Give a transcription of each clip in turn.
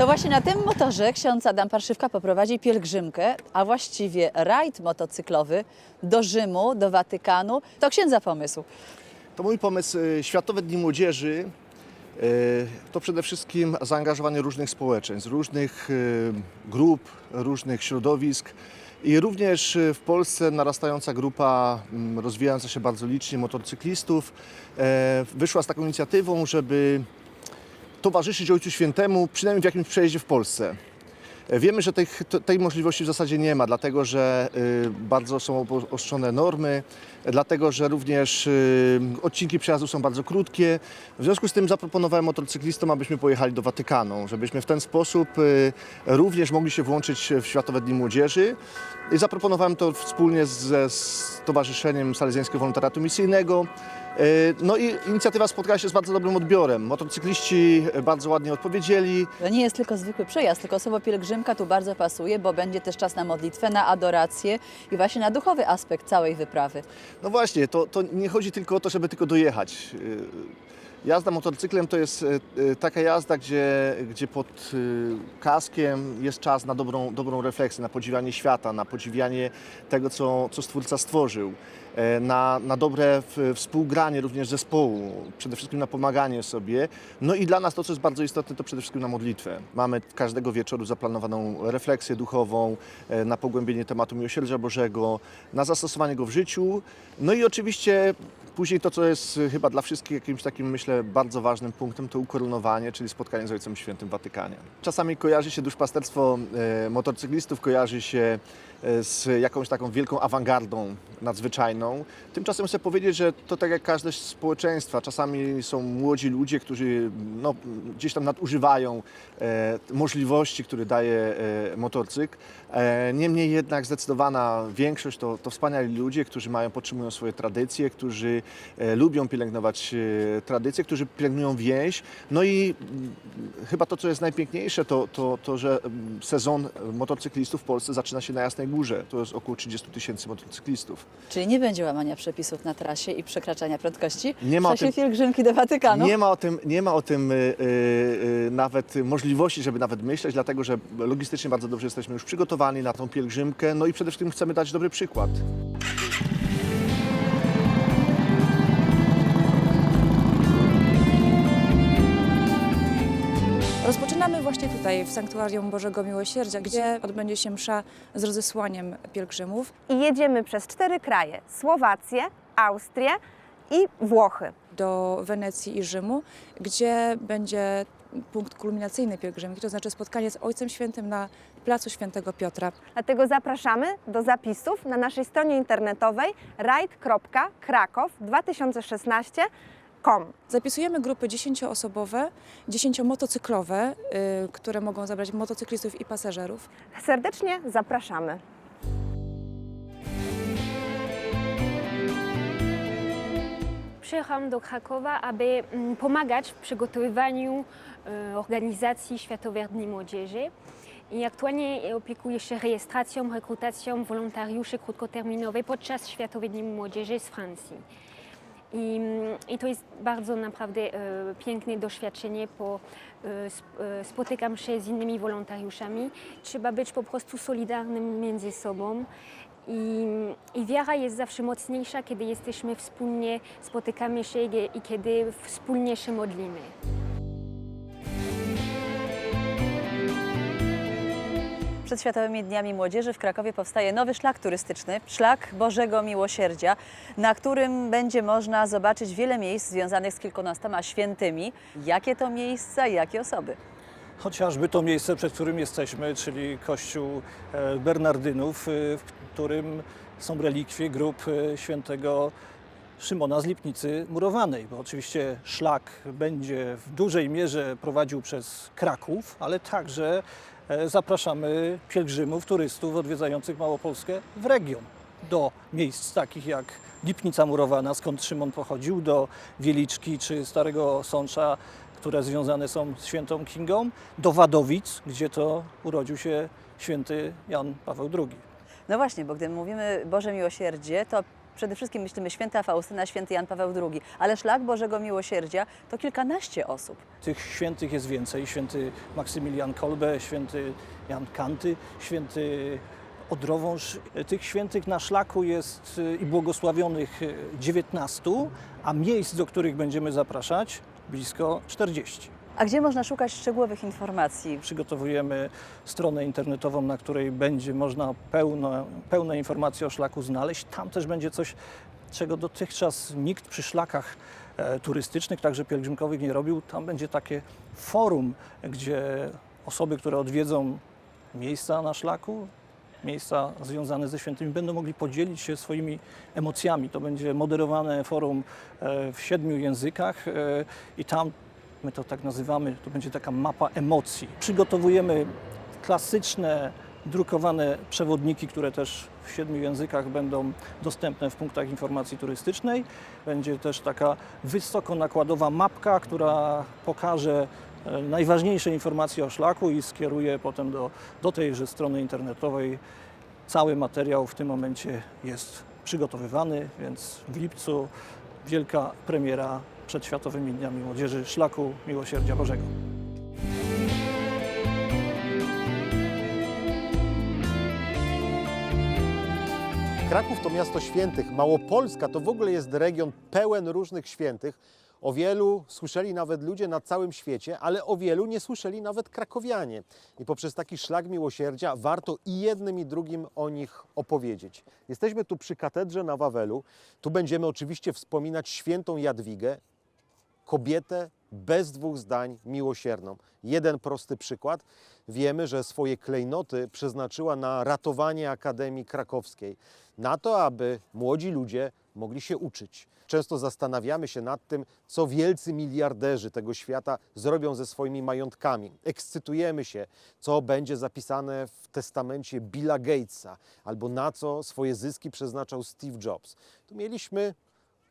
To właśnie na tym motorze ksiądz Adam Parszywka poprowadzi pielgrzymkę, a właściwie rajd motocyklowy do Rzymu, do Watykanu. To księdza pomysł. To mój pomysł. y, Światowe Dni Młodzieży y, to przede wszystkim zaangażowanie różnych społeczeństw, różnych y, grup, różnych środowisk i również w Polsce narastająca grupa mm, rozwijająca się bardzo licznie motocyklistów e, wyszła z taką inicjatywą, żeby towarzyszyć Ojcu Świętemu przynajmniej w jakimś przejeździe w Polsce. Wiemy, że to- tej możliwości w zasadzie nie ma, dlatego że y, bardzo są obostrzone normy, dlatego że również y, odcinki przejazdu są bardzo krótkie. W związku z tym zaproponowałem motocyklistom, abyśmy pojechali do Watykanu, żebyśmy w ten sposób y, również mogli się włączyć w Światowe Dni Młodzieży. I zaproponowałem to wspólnie ze Stowarzyszeniem Salezjańskiego Wolontariatu Misyjnego. Y, No i inicjatywa spotkała się z bardzo dobrym odbiorem. Motocykliści bardzo ładnie odpowiedzieli. To nie jest tylko zwykły przejazd, tylko słowo pielgrzymka tu bardzo pasuje, bo będzie też czas na modlitwę, na adorację i właśnie na duchowy aspekt całej wyprawy. No właśnie, to, to nie chodzi tylko o to, żeby tylko dojechać. Jazda motocyklem to jest yy, yy, taka jazda, gdzie, gdzie pod yy, kaskiem jest czas na dobrą, dobrą refleksję, na podziwianie świata, na podziwianie tego, co, co Stwórca stworzył, e, na, na dobre współgranie również zespołu, przede wszystkim na pomaganie sobie. No i dla nas to, co jest bardzo istotne, to przede wszystkim na modlitwę. Mamy każdego wieczoru zaplanowaną refleksję duchową, e, na pogłębienie tematu miłosierdzia Bożego, na zastosowanie go w życiu. No i oczywiście później to, co jest y, chyba dla wszystkich jakimś takim, myślę, bardzo ważnym punktem, to ukoronowanie, czyli spotkanie z Ojcem Świętym w Watykanie. Czasami kojarzy się duszpasterstwo e, motocyklistów, kojarzy się z jakąś taką wielką awangardą nadzwyczajną. Tymczasem chcę powiedzieć, że to tak jak każde społeczeństwa, czasami są młodzi ludzie, którzy no, gdzieś tam nadużywają e, możliwości, które daje e, motorcykl. E, niemniej jednak zdecydowana większość to, to wspaniali ludzie, którzy mają, podtrzymują swoje tradycje, którzy e, lubią pielęgnować e, tradycje, którzy pielęgnują więź. No i mm, chyba to, co jest najpiękniejsze, to, to, to że mm, sezon motocyklistów w Polsce zaczyna się na Jasnej To jest około 30 tysięcy motocyklistów. Czyli nie będzie łamania przepisów na trasie i przekraczania prędkości Nie w ma o czasie tym- pielgrzymki do Watykanu. Nie ma o tym, nie ma o tym y, y, y, nawet możliwości, żeby nawet myśleć, dlatego że logistycznie bardzo dobrze jesteśmy już przygotowani na tą pielgrzymkę, no i przede wszystkim chcemy dać dobry przykład. Tutaj, w Sanktuarium Bożego Miłosierdzia, gdzie odbędzie się msza z rozesłaniem pielgrzymów. i jedziemy przez cztery kraje: Słowację, Austrię i Włochy. do Wenecji i Rzymu, gdzie będzie punkt kulminacyjny pielgrzymki, to znaczy spotkanie z Ojcem Świętym na Placu Świętego Piotra. Dlatego zapraszamy do zapisów na naszej stronie internetowej ride.krakow2016.com. Zapisujemy grupy 10-osobowe, 10-motocyklowe, y, które mogą zabrać motocyklistów i pasażerów. Serdecznie zapraszamy. Przyjechałam do Krakowa, aby mm, pomagać w przygotowywaniu e, organizacji Światowych Dni Młodzieży. I aktualnie opiekuję się rejestracją, rekrutacją wolontariuszy krótkoterminowych podczas Światowych Dni Młodzieży z Francji. I, I to jest bardzo naprawdę e, piękne doświadczenie, bo e, e, spotykam się z innymi wolontariuszami. Trzeba być po prostu solidarnym między sobą. I, I wiara jest zawsze mocniejsza, kiedy jesteśmy wspólnie, spotykamy się i, i kiedy wspólnie się modlimy. Przed Światowymi Dniami Młodzieży w Krakowie powstaje nowy szlak turystyczny, Szlak Bożego Miłosierdzia, na którym będzie można zobaczyć wiele miejsc związanych z kilkunastoma świętymi. Jakie to miejsca, jakie osoby? Chociażby to miejsce, przed którym jesteśmy, czyli kościół e, Bernardynów, e, w którym są relikwie grup e, świętego Szymona z Lipnicy Murowanej, bo oczywiście szlak będzie w dużej mierze prowadził przez Kraków, ale także e, zapraszamy pielgrzymów, turystów odwiedzających Małopolskę w region do miejsc takich jak Lipnica Murowana, skąd Szymon pochodził, do Wieliczki czy Starego Sącza, które związane są z świętą Kingą, do Wadowic, gdzie to urodził się święty Jan Paweł II. No właśnie, bo gdy mówimy Boże Miłosierdzie, to przede wszystkim myślimy święta Faustyna, święty Jan Paweł II, ale szlak Bożego Miłosierdzia to kilkanaście osób. Tych świętych jest więcej. Święty Maksymilian Kolbe, święty Jan Kanty, święty Odrowąż. Tych świętych na szlaku jest y, i błogosławionych y, 19, a miejsc, do których będziemy zapraszać, blisko 40. A gdzie można szukać szczegółowych informacji? Przygotowujemy stronę internetową, na której będzie można pełno, pełne informacje o szlaku znaleźć. Tam też będzie coś, czego dotychczas nikt przy szlakach e, turystycznych, także pielgrzymkowych nie robił. Tam będzie takie forum, gdzie osoby, które odwiedzą miejsca na szlaku, miejsca związane ze świętymi, będą mogli podzielić się swoimi emocjami. To będzie moderowane forum e, w siedmiu językach e, i tam my to tak nazywamy, to będzie taka mapa emocji. Przygotowujemy klasyczne, drukowane przewodniki, które też w siedmiu językach będą dostępne w punktach informacji turystycznej. Będzie też taka wysoko nakładowa mapka, która pokaże e, najważniejsze informacje o szlaku i skieruje potem do, do tejże strony internetowej. Cały materiał w tym momencie jest przygotowywany, więc w lipcu wielka premiera przed Światowymi Dniami Młodzieży Szlaku Miłosierdzia Bożego. Kraków to miasto świętych. Małopolska to w ogóle jest region pełen różnych świętych. O wielu słyszeli nawet ludzie na całym świecie, ale o wielu nie słyszeli nawet krakowianie. I poprzez taki szlak miłosierdzia warto i jednym i drugim o nich opowiedzieć. Jesteśmy tu przy katedrze na Wawelu. Tu będziemy oczywiście wspominać świętą Jadwigę, kobietę bez dwóch zdań miłosierną. Jeden prosty przykład. Wiemy, że swoje klejnoty przeznaczyła na ratowanie Akademii Krakowskiej, na to, aby młodzi ludzie mogli się uczyć. Często zastanawiamy się nad tym, co wielcy miliarderzy tego świata zrobią ze swoimi majątkami. Ekscytujemy się, co będzie zapisane w testamencie Billa Gatesa, albo na co swoje zyski przeznaczał Steve Jobs. Tu mieliśmy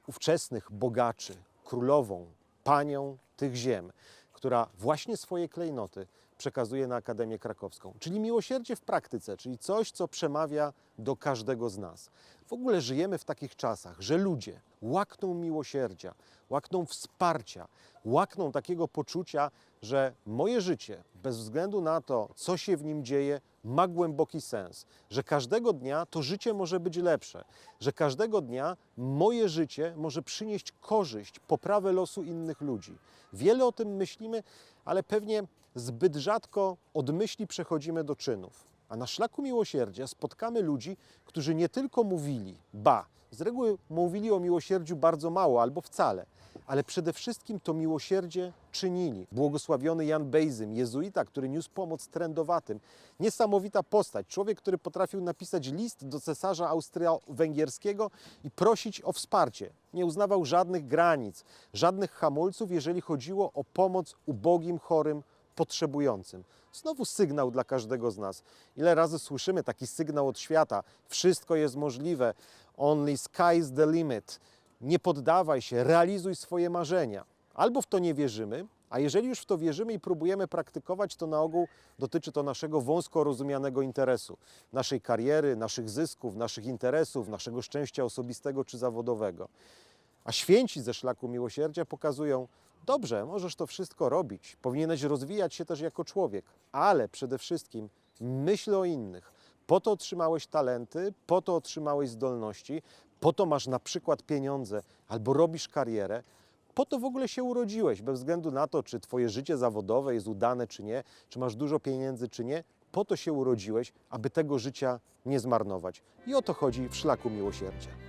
ówczesnych bogaczy, królową, panią tych ziem, która właśnie swoje klejnoty przekazuje na Akademię Krakowską. Czyli miłosierdzie w praktyce, czyli coś, co przemawia do każdego z nas. W ogóle żyjemy w takich czasach, że ludzie łakną miłosierdzia, łakną wsparcia, łakną takiego poczucia, że moje życie, bez względu na to, co się w nim dzieje, ma głęboki sens, że każdego dnia to życie może być lepsze, że każdego dnia moje życie może przynieść korzyść, poprawę losu innych ludzi. Wiele o tym myślimy, ale pewnie zbyt rzadko od myśli przechodzimy do czynów. A na szlaku miłosierdzia spotkamy ludzi, którzy nie tylko mówili, ba, z reguły mówili o miłosierdziu bardzo mało albo wcale, ale przede wszystkim to miłosierdzie czynili. Błogosławiony Jan Bejzym, jezuita, który niósł pomoc trędowatym. Niesamowita postać, człowiek, który potrafił napisać list do cesarza austro-węgierskiego i prosić o wsparcie. Nie uznawał żadnych granic, żadnych hamulców, jeżeli chodziło o pomoc ubogim, chorym, potrzebującym. Znowu sygnał dla każdego z nas. Ile razy słyszymy taki sygnał od świata: wszystko jest możliwe, only sky's the limit. Nie poddawaj się, realizuj swoje marzenia. Albo w to nie wierzymy, a jeżeli już w to wierzymy i próbujemy praktykować, to na ogół dotyczy to naszego wąsko rozumianego interesu, naszej kariery, naszych zysków, naszych interesów, naszego szczęścia osobistego czy zawodowego. A święci ze szlaku miłosierdzia pokazują, dobrze, możesz to wszystko robić, powinieneś rozwijać się też jako człowiek, ale przede wszystkim myśl o innych. Po to otrzymałeś talenty, po to otrzymałeś zdolności, po to masz na przykład pieniądze albo robisz karierę, po to w ogóle się urodziłeś, bez względu na to, czy twoje życie zawodowe jest udane, czy nie, czy masz dużo pieniędzy, czy nie. Po to się urodziłeś, aby tego życia nie zmarnować. I o to chodzi w szlaku miłosierdzia.